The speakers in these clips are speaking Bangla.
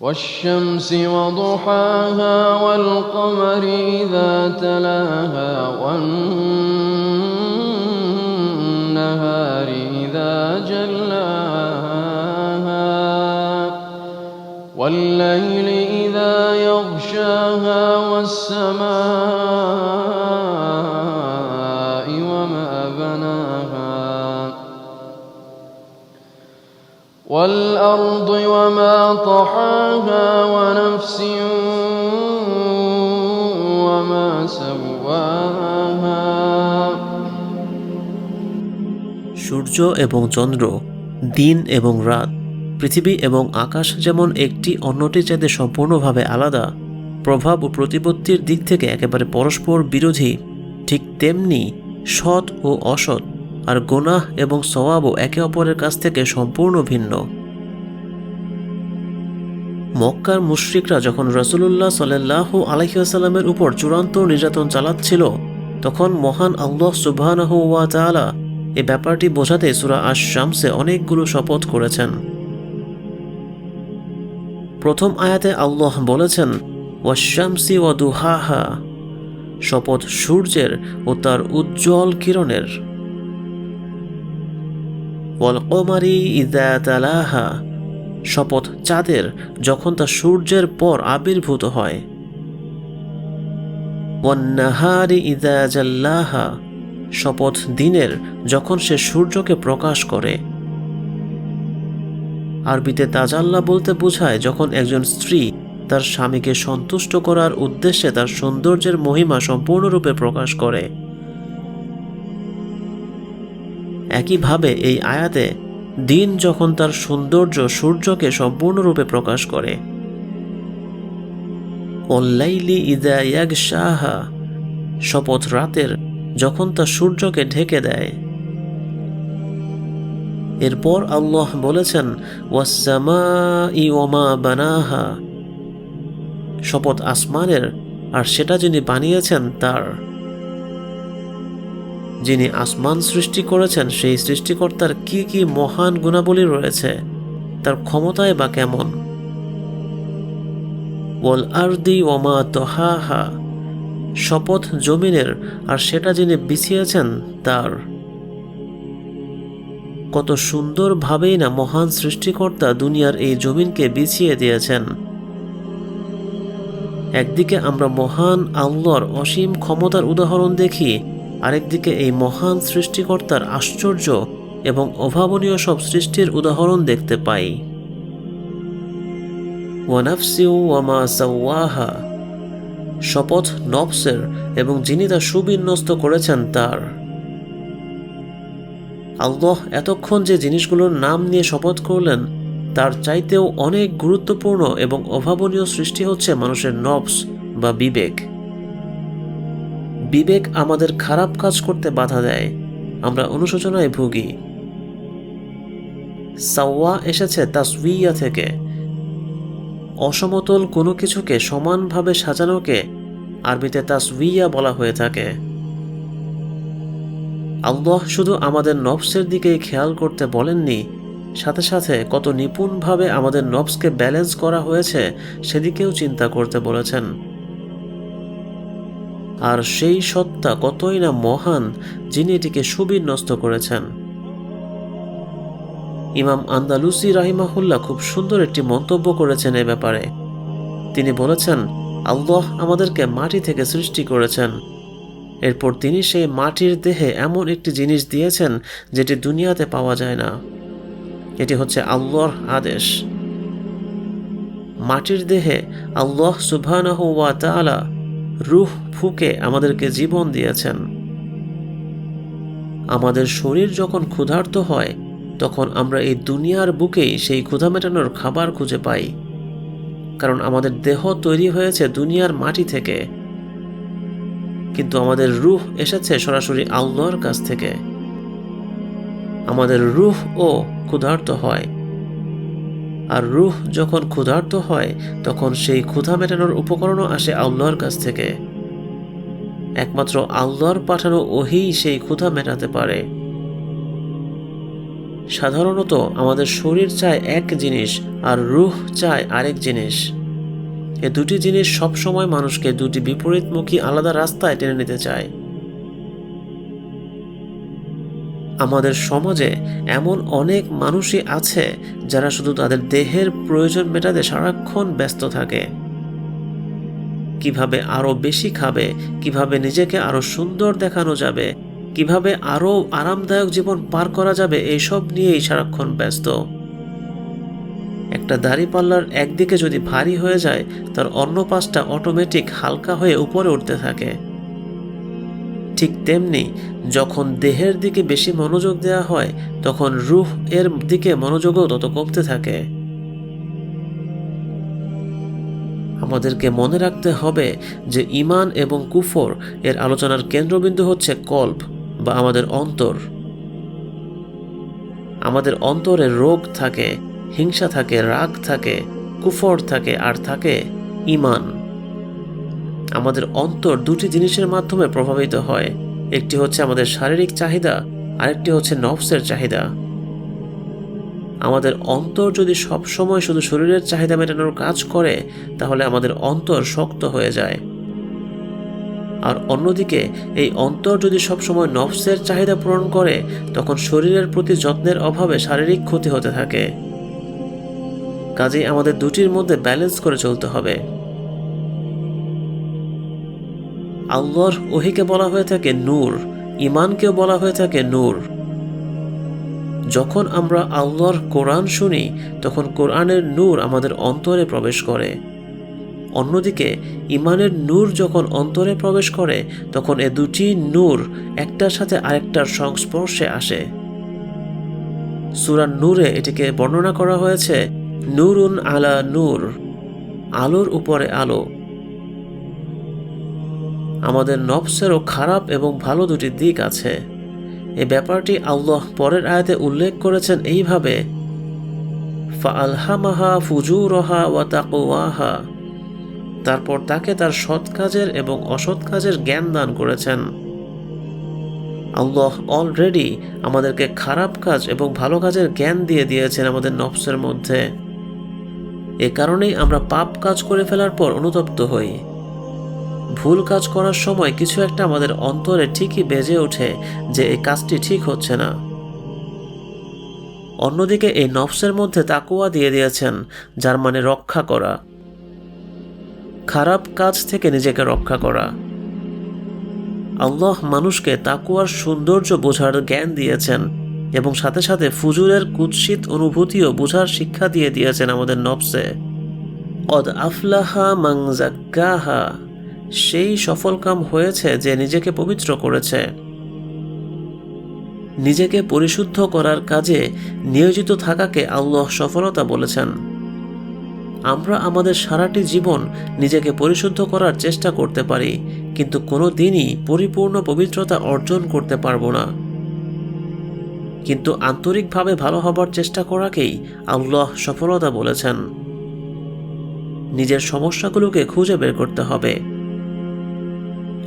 والشمس وضحاها والقمر إذا تلاها والنهار إذا جلاها والليل إذا يغشاها والسماء والأرض وما طحاها ونفس وما سواها সূর্য এবং চন্দ্র দিন এবং রাত পৃথিবী এবং আকাশ যেমন একটি অন্যটির চাইতে সম্পূর্ণভাবে আলাদা প্রভাব ও প্রতিপত্তির দিক থেকে একেবারে পরস্পর বিরোধী ঠিক তেমনি সৎ ও অসৎ আর গোনাহ এবং সওয়াবও একে অপরের কাছ থেকে সম্পূর্ণ ভিন্ন। মক্কার মুশরিকরা যখন রসুলুল্লাহ সাল্লাহ আলহিউসাল্লামের উপর চূড়ান্ত নির্যাতন চালাচ্ছিল, তখন মহান আল্লাহ ওয়া এ ব্যাপারটি বোঝাতে সুরা আশ শামসে অনেকগুলো শপথ করেছেন। প্রথম আয়াতে আল্লাহ বলেছেন ওয়াশামসি ওয়া দুহাহা শপথ সূর্যের ও তার উজ্জ্বল কিরণের। ওয়াল শপথ চাঁদের যখন তা সূর্যের পর আবির্ভূত হয়। ওয়ান্নাহারি শপথ দিনের যখন সে সূর্যকে প্রকাশ করে। আরবিতে তাজাল্লা বলতে বোঝায় যখন একজন স্ত্রী তার স্বামীকে সন্তুষ্ট করার উদ্দেশ্যে তার সৌন্দর্যের মহিমা সম্পূর্ণরূপে প্রকাশ করে। একইভাবে এই আয়াতে দিন যখন তার সৌন্দর্য সূর্যকে সম্পূর্ণরূপে প্রকাশ করে। অল্লাইলি ইদা ইয়াগ শাহা শপথ রাতের যখন তা সূর্যকে ঢেকে দেয়। এরপর আল্লাহ বলেছেন বানাহা শপথ আসমানের, আর সেটা যিনি বানিয়েছেন তার। যিনি আসমান সৃষ্টি করেছেন, সেই সৃষ্টিকর্তার কি কি মহান গুণাবলী রয়েছে, তার ক্ষমতায় বা কেমন? ওয়াল আরদি ওমা তহাহা, শপথ জমিনের, আর সেটা যিনি বিছিয়েছেন, তার। কত সুন্দরভাবেই না মহান সৃষ্টিকর্তা দুনিয়ার এই জমিনকে বিছিয়ে দিয়েছেন। একদিকে আমরা মহান আল্লাহর অসীম ক্ষমতার উদাহরণ দেখি আরেকদিকে এই মহান সৃষ্টিকর্তার আশ্চর্য এবং অভাবনীয় সব সৃষ্টির উদাহরণ দেখতে পাই। ওয়ামা সাওয়াহা। শপথ নফসের এবং যিনি তা সুবিন্যস্ত করেছেন তার। আল্লাহ এতক্ষণ যে জিনিসগুলোর নাম নিয়ে শপথ করলেন, তার চাইতেও অনেক গুরুত্বপূর্ণ এবং অভাবনীয় সৃষ্টি হচ্ছে মানুষের নফস বা বিবেক। বিবেক আমাদের খারাপ কাজ করতে বাধা দেয়। আমরা অনুশোচনায় ভুগি। সাওয়া এসেছে তাসউইয়া থেকে। অসমতল কোনো কিছুকে সমানভাবে সাজানোকে আরবিতে তাসউইয়া বলা হয়ে থাকে। আল্লাহ শুধু আমাদের নফসের দিকেই খেয়াল করতে বলেননি, সাথে সাথে কত নিপুণভাবে আমাদের নফসকে ব্যালেন্স করা হয়েছে সেদিকেও চিন্তা করতে বলেছেন। আর সেই সত্তা কতই না মহান যিনি এটিকে সুবিন্যস্ত করেছেন। ইমাম আন্দালুসি রাহিমাহুল্লাহ খুব সুন্দর একটি মন্তব্য করেছেন এ ব্যাপারে। তিনি বলেছেন, আল্লাহ আমাদেরকে মাটি থেকে সৃষ্টি করেছেন। এরপর তিনি সেই মাটির দেহে এমন একটি জিনিস দিয়েছেন যেটি দুনিয়াতে পাওয়া যায় না। এটি হচ্ছে আল্লাহর আদেশ। মাটির দেহে আল্লাহ সুবহানাহু ওয়া তাআলা রুহ ফুকে আমাদেরকে জীবন দিয়েছেন। আমাদের শরীর যখন ক্ষুধার্ত হয়, তখন আমরা এই দুনিয়ার বুকেই সেই ক্ষুধা মেটানোর খাবার খুঁজে পাই। কারণ আমাদের দেহ তৈরি হয়েছে দুনিয়ার মাটি থেকে। কিন্তু আমাদের রুহ এসেছে সরাসরি আল্লাহর কাছ থেকে। আমাদের রুহ ও ক্ষুধার্ত হয়। আর রুহ যখন ক্ষুধার্ত হয়, তখন সেই ক্ষুধা মেটানোর উপকরণও আসে আল্লাহর কাছ থেকে। একমাত্র আল্লাহর পাঠানো ওহিই সেই ক্ষুধা মেটাতে পারে। সাধারণত আমাদের শরীর চায় এক জিনিস আর রুহ চায় আরেক জিনিস। এ দুটি জিনিস সবসময় মানুষকে দুটি বিপরীতমুখী আলাদা রাস্তায় টেনে নিতে চায়। আমাদের সমাজে এমন অনেক মানুষই আছে যারা শুধু তাদের দেহের প্রয়োজন মেটাতে সারাক্ষণ ব্যস্ত থাকে। কীভাবে আরও বেশি খাবে, কীভাবে নিজেকে আরও সুন্দর দেখানো যাবে, কীভাবে আরও আরামদায়ক জীবন পার করা যাবে, এইসব নিয়েই সারাক্ষণ ব্যস্ত। একটা দাড়িপাল্লার একদিকে যদি ভারী হয়ে যায়, তার অন্য পাশটা অটোমেটিক হালকা হয়ে উপরে উঠতে থাকে। তেমনি যখন দেহের দিকে বেশি মনোযোগ দেওয়া হয়, তখন রুহ এর দিকে মনোযোগও তত কমতে থাকে। আমাদেরকে মনে রাখতে হবে যে ইমান এবং কুফর এর আলোচনার কেন্দ্রবিন্দু হচ্ছে কল্প বা আমাদের অন্তর। আমাদের অন্তরে রোগ থাকে, হিংসা থাকে, রাগ থাকে, কুফর থাকে আর থাকে ইমান আমাদের অন্তর দুটি জিনিসের মাধ্যমে প্রভাবিত হয় একটি হচ্ছে আমাদের শারীরিক চাহিদা, আরেকটি হচ্ছে নফসের চাহিদা। আমাদের অন্তর যদি সব সময় শুধু শরীরের চাহিদা মেটানোর কাজ করে, তাহলে আমাদের অন্তর শক্ত হয়ে যায়। আর অন্যদিকে, এই অন্তর যদি সবসময় নফসের চাহিদা পূরণ করে, তখন শরীরের প্রতি যত্নের অভাবে শারীরিক ক্ষতি হতে থাকে। কাজেই আমাদের দুটির মধ্যে ব্যালেন্স করে চলতে হবে। আল্লাহর ওহিকে বলা হয়ে থাকে নূর ইমানকেও বলা হয়ে থাকে নূর। যখন আমরা আল্লাহর কোরআন শুনি, তখন কোরআনের নূর আমাদের অন্তরে প্রবেশ করে। অন্যদিকে ইমানের নূর যখন অন্তরে প্রবেশ করে, তখন এ দুটি নূর একটার সাথে আরেকটার সংস্পর্শে আসে। সুরান নূরে এটিকে বর্ণনা করা হয়েছে, নূরুন আলা নূর, আলোর উপরে আলো। আমাদের নফসেরও খারাপ এবং ভালো দুটি দিক আছে। এ ব্যাপারটি আল্লাহ পরের আয়াতে উল্লেখ করেছেন এইভাবে, ফাআলহামাহা ফুজুরহা ওয়া তারপর তাকে তার সৎ কাজের এবং অসৎ কাজের জ্ঞান দান করেছেন। আল্লাহ অলরেডি আমাদেরকে খারাপ কাজ এবং ভালো কাজের জ্ঞান দিয়ে দিয়েছেন আমাদের নফসের মধ্যে। এ কারণেই আমরা পাপ কাজ করে ফেলার পর অনুতপ্ত হই। ভুল কাজ করার সময় কিছু একটা আমাদের অন্তরে ঠিকই বেজে ওঠে যে এই কাজটি ঠিক হচ্ছে না। অন্যদিকে এই নফসের মধ্যে তাকুয়া দিয়ে দিয়েছেন, যার মানে রক্ষা করা। খারাপ কাজ থেকে নিজেকে রক্ষা করা। আল্লাহ মানুষকে তাকুয়ার সৌন্দর্য বোঝার জ্ঞান দিয়েছেন এবং সাথে সাথে ফুজুরের কুৎসিত অনুভূতিও বোঝার শিক্ষা দিয়ে দিয়েছেন আমাদের নফসে। অদ আফলাহা মাংজাক্কাহা সেই সফলকাম হয়েছে যে নিজেকে পবিত্র করেছে। নিজেকে পরিশুদ্ধ করার কাজে নিয়োজিত থাকাকে আল্লাহ সফলতা বলেছেন। আমরা আমাদের সারাটি জীবন নিজেকে পরিশুদ্ধ করার চেষ্টা করতে পারি, কিন্তু কোনো দিনই পরিপূর্ণ পবিত্রতা অর্জন করতে পারব না। কিন্তু আন্তরিকভাবে ভালো হবার চেষ্টা করাকেই আল্লাহ সফলতা বলেছেন। নিজের সমস্যাগুলোকে খুঁজে বের করতে হবে।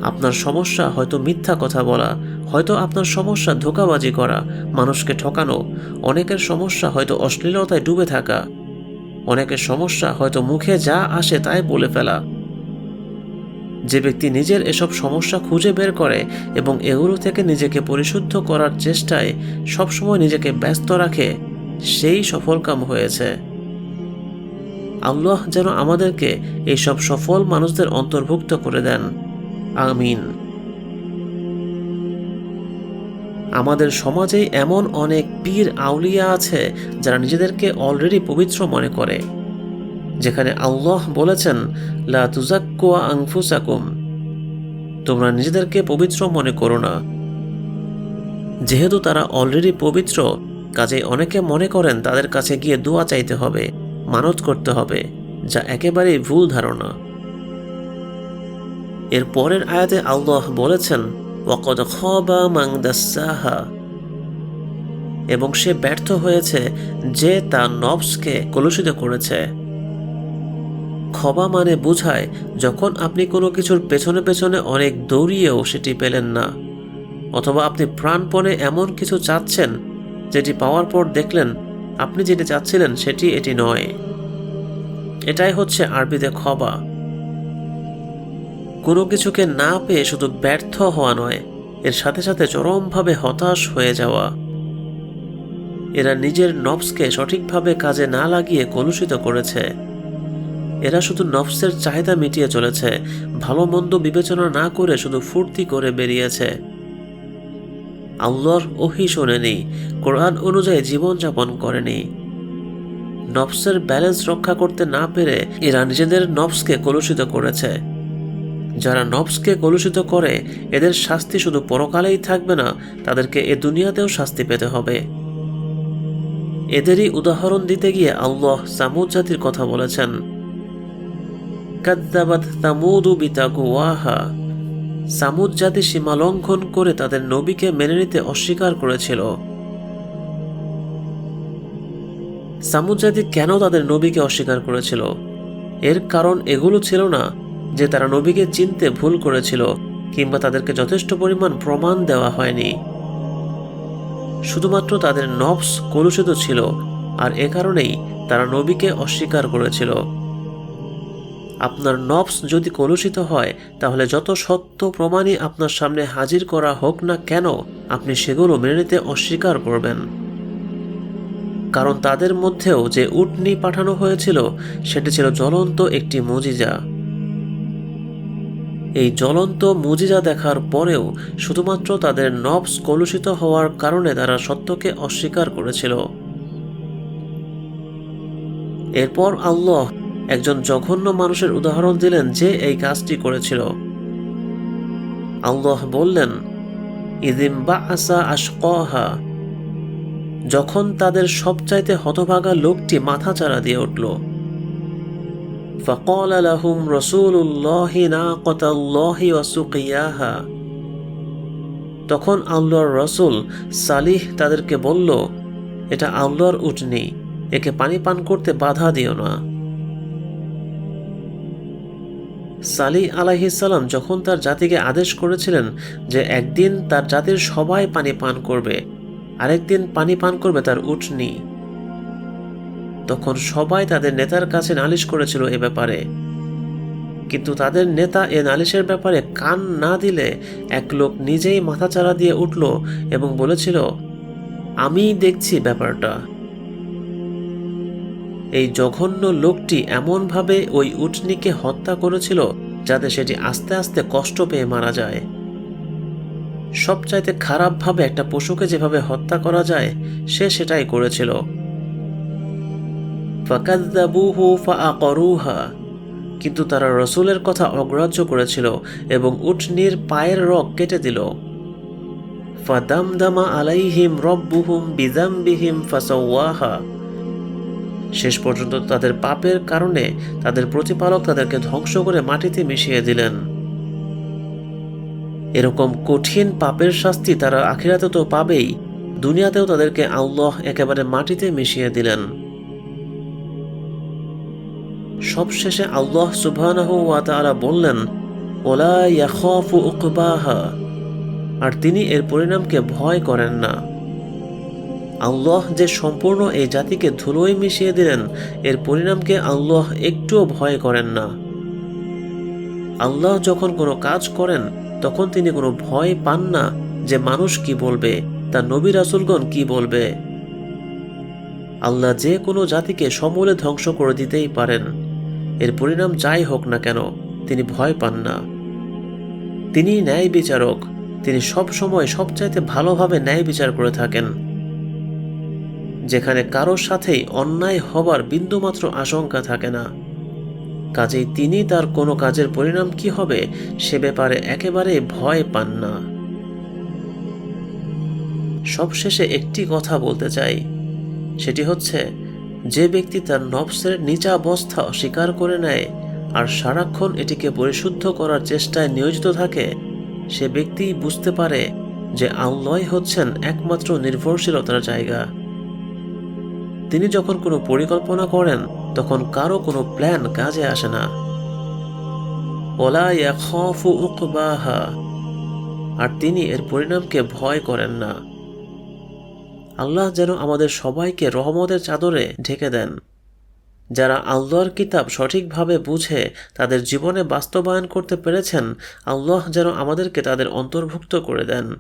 আপনার সমস্যা হয়তো মিথ্যা কথা বলা, হয়তো আপনার সমস্যা ধোকাবাজি করা, মানুষকে ঠকানো, অনেকের সমস্যা হয়তো অশ্লীলতায় ডুবে থাকা, অনেকের সমস্যা হয়তো মুখে যা আসে তাই বলে ফেলা। যে ব্যক্তি নিজের এসব সমস্যা খুঁজে বের করে এবং এগুলো থেকে নিজেকে পরিশুদ্ধ করার চেষ্টায় সবসময় নিজেকে ব্যস্ত রাখে, সেই সফলকাম হয়েছে। আল্লাহ যেন আমাদেরকে এইসব সফল মানুষদের অন্তর্ভুক্ত করে দেন। আমিন। আমাদের সমাজে এমন অনেক পীর আউলিয়া আছে যারা নিজেদেরকে অলরেডি পবিত্র মনে করে, যেখানে আল্লাহ বলেছেন, লা তুজাক্কুয়া আংফুসাকুম তোমরা নিজেদেরকে পবিত্র মনে করো না। যেহেতু তারা অলরেডি পবিত্র, কাজে অনেকে মনে করেন তাদের কাছে গিয়ে দোয়া চাইতে হবে, মানত করতে হবে, যা একেবারেই ভুল ধারণা। এর পরের আয়াতে আল্লাহ বলেছেন, ওয়াকদ খবা মাং দাসাহা। এবং সে ব্যর্থ হয়েছে যে তার নবসকে কলুষিত করেছে। খবা মানে বোঝায়, যখন আপনি কোনো কিছুর পেছনে পেছনে অনেক দৌড়িয়েও সেটি পেলেন না, অথবা আপনি প্রাণপণে এমন কিছু চাচ্ছেন, যেটি পাওয়ার পর দেখলেন, আপনি যেটি চাচ্ছিলেন সেটি এটি নয়। এটাই হচ্ছে আরবিতে খবা। কোনো কিছুকে না পেয়ে শুধু ব্যর্থ হওয়া নয়, এর সাথে সাথে চরমভাবে হতাশ হয়ে যাওয়া। এরা নিজের নফসকে সঠিকভাবে কাজে না লাগিয়ে কলুষিত করেছে। এরা শুধু নফসের চাহিদা মিটিয়ে চলেছে ভালো মন্দ বিবেচনা না করে শুধু ফুর্তি করে বেরিয়েছে। আল্লাহর ওহি শোনেনি, কোরআন অনুযায়ী জীবনযাপন করেনি। নফসের ব্যালেন্স রক্ষা করতে না পেরে এরা নিজেদের নফসকে কলুষিত করেছে। যারা নফসকে কলুষিত করে, এদের শাস্তি শুধু পরকালেই থাকবে না, তাদেরকে এ দুনিয়াতেও শাস্তি পেতে হবে। এদেরই উদাহরণ দিতে গিয়ে আল্লাহ সামুদ জাতির কথা বলেছেন। সামুদ জাতি সীমা লঙ্ঘন করে তাদের নবীকে মেনে নিতে অস্বীকার করেছিল। সামুদ জাতি কেন তাদের নবীকে অস্বীকার করেছিল? এর কারণ এগুলো ছিল না যে তারা নবীকে চিনতে ভুল করেছিল কিংবা তাদেরকে যথেষ্ট পরিমাণ প্রমাণ দেওয়া হয়নি। শুধুমাত্র তাদের নফস কলুষিত ছিল, আর এ কারণেই তারা নবীকে অস্বীকার করেছিল। আপনার নফস যদি কলুষিত হয়, তাহলে যত সত্য প্রমাণই আপনার সামনে হাজির করা হোক না কেন, আপনি সেগুলো মেনে নিতে অস্বীকার করবেন। কারণ তাদের মধ্যেও যে উটনি পাঠানো হয়েছিল, সেটি ছিল জ্বলন্ত একটি মজিজা। এই জ্বলন্ত মুজিজা দেখার পরেও শুধুমাত্র তাদের নবস কলুষিত হওয়ার কারণে তারা সত্যকে অস্বীকার করেছিল। এরপর আল্লাহ একজন জঘন্য মানুষের উদাহরণ দিলেন যে এই কাজটি করেছিল। আল্লাহ বললেন, ইদিম বা আসা আশকহা। যখন তাদের সবচাইতে হতভাগা লোকটি মাথা চারা দিয়ে উঠল। فقال لهم رسول الله ناقة الله وسقياها তখন আল্লাহর রসুল সালিহ তাদেরকে বলল এটা আল্লাহর উটনি একে পানি পান করতে বাধা দিও না সালি আলাইহিসাল্লাম যখন তার জাতিকে আদেশ করেছিলেন যে একদিন তার জাতির সবাই পানি পান করবে আরেকদিন পানি পান করবে তার উটনি তখন সবাই তাদের নেতার কাছে নালিশ করেছিল এ ব্যাপারে। কিন্তু তাদের নেতা এ নালিশের ব্যাপারে কান না দিলে এক লোক নিজেই মাথাচাড়া দিয়ে উঠল এবং বলেছিল, আমি দেখছি ব্যাপারটা। এই জঘন্য লোকটি এমনভাবে ওই উটনিকে হত্যা করেছিল যাতে সেটি আস্তে আস্তে কষ্ট পেয়ে মারা যায়। সবচাইতে খারাপভাবে একটা পশুকে যেভাবে হত্যা করা যায়, সে সেটাই করেছিল। ফাকাদ্দাবুহু ফাআকরুহা। কিন্তু তারা রসুলের কথা অগ্রাহ্য করেছিল এবং উটনির পায়ের রগ কেটে দিল। ফাদামদামা আলাইহিম রব্বুহুম বিজামবিহিম ফাসাওয়াহা। শেষ পর্যন্ত তাদের পাপের কারণে তাদের প্রতিপালক তাদেরকে ধ্বংস করে মাটিতে মিশিয়ে দিলেন। এরকম কঠিন পাপের শাস্তি তারা আখিরাতে তো পাবেই, দুনিয়াতেও তাদেরকে আল্লাহ একেবারে মাটিতে মিশিয়ে দিলেন। সবশেষে আল্লাহ তাআলা বললেন, ওলা ইয়াখাফু উকবাহা আর তিনি এর পরিণামকে ভয় করেন না। আল্লাহ যে সম্পূর্ণ এই জাতিকে ধুলোয় মিশিয়ে দিলেন, এর পরিণামকে আল্লাহ একটুও ভয় করেন না। আল্লাহ যখন কোনো কাজ করেন, তখন তিনি কোনো ভয় পান না যে মানুষ কি বলবে তার নবী রাসুলগণ কি বলবে। আল্লাহ যে কোনো জাতিকে সমূলে ধ্বংস করে দিতেই পারেন। এর পরিণাম যাই হোক না কেন, তিনি ভয় পান না। তিনি ন্যায় বিচারক। তিনি সব সময় সবচাইতে ভালোভাবে ন্যায় বিচার করে থাকেন। যেখানে কারোর সাথেই অন্যায় হবার বিন্দুমাত্র আশঙ্কা থাকে না। কাজেই তিনি তার কোনো কাজের পরিণাম কি হবে, সে ব্যাপারে একেবারে ভয় পান না। সবশেষে একটি কথা বলতে চাই। সেটি হচ্ছে যে ব্যক্তি তার নবসের নিচা অবস্থা অস্বীকার করে নেয় আর সারাক্ষণ এটিকে পরিশুদ্ধ করার চেষ্টায় নিয়োজিত থাকে, সে ব্যক্তি বুঝতে পারে যে আল্লাহ হচ্ছেন একমাত্র নির্ভরশীলতার জায়গা। তিনি যখন কোনো পরিকল্পনা করেন, তখন কারও কোনো প্ল্যান কাজে আসে না। ওলা আর তিনি এর পরিণামকে ভয় করেন না। আল্লাহ যেন আমাদের সবাইকে রহমতের চাদরে ঢেকে দেন। যারা আল্লাহর কিতাব সঠিকভাবে বুঝে, তাদের জীবনে বাস্তবায়ন করতে পেরেছেন, আল্লাহ যেন আমাদেরকে তাদের অন্তর্ভুক্ত করে দেন।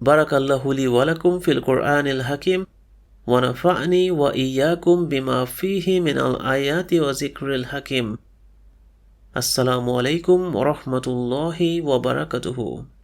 বারাকাল্লাহুলি ওয়ালাকুম ফিল কোরআনিল হাকিম ওয়ানাফানি ওয়া ইয়াকুম বিমা ফিহি মিনাল আয়াতি ওয়া জিক্রিল হাকিম। আসসালামু আলাইকুম ওরহমতুল্লাহি ওয়া বারাকাতুহু।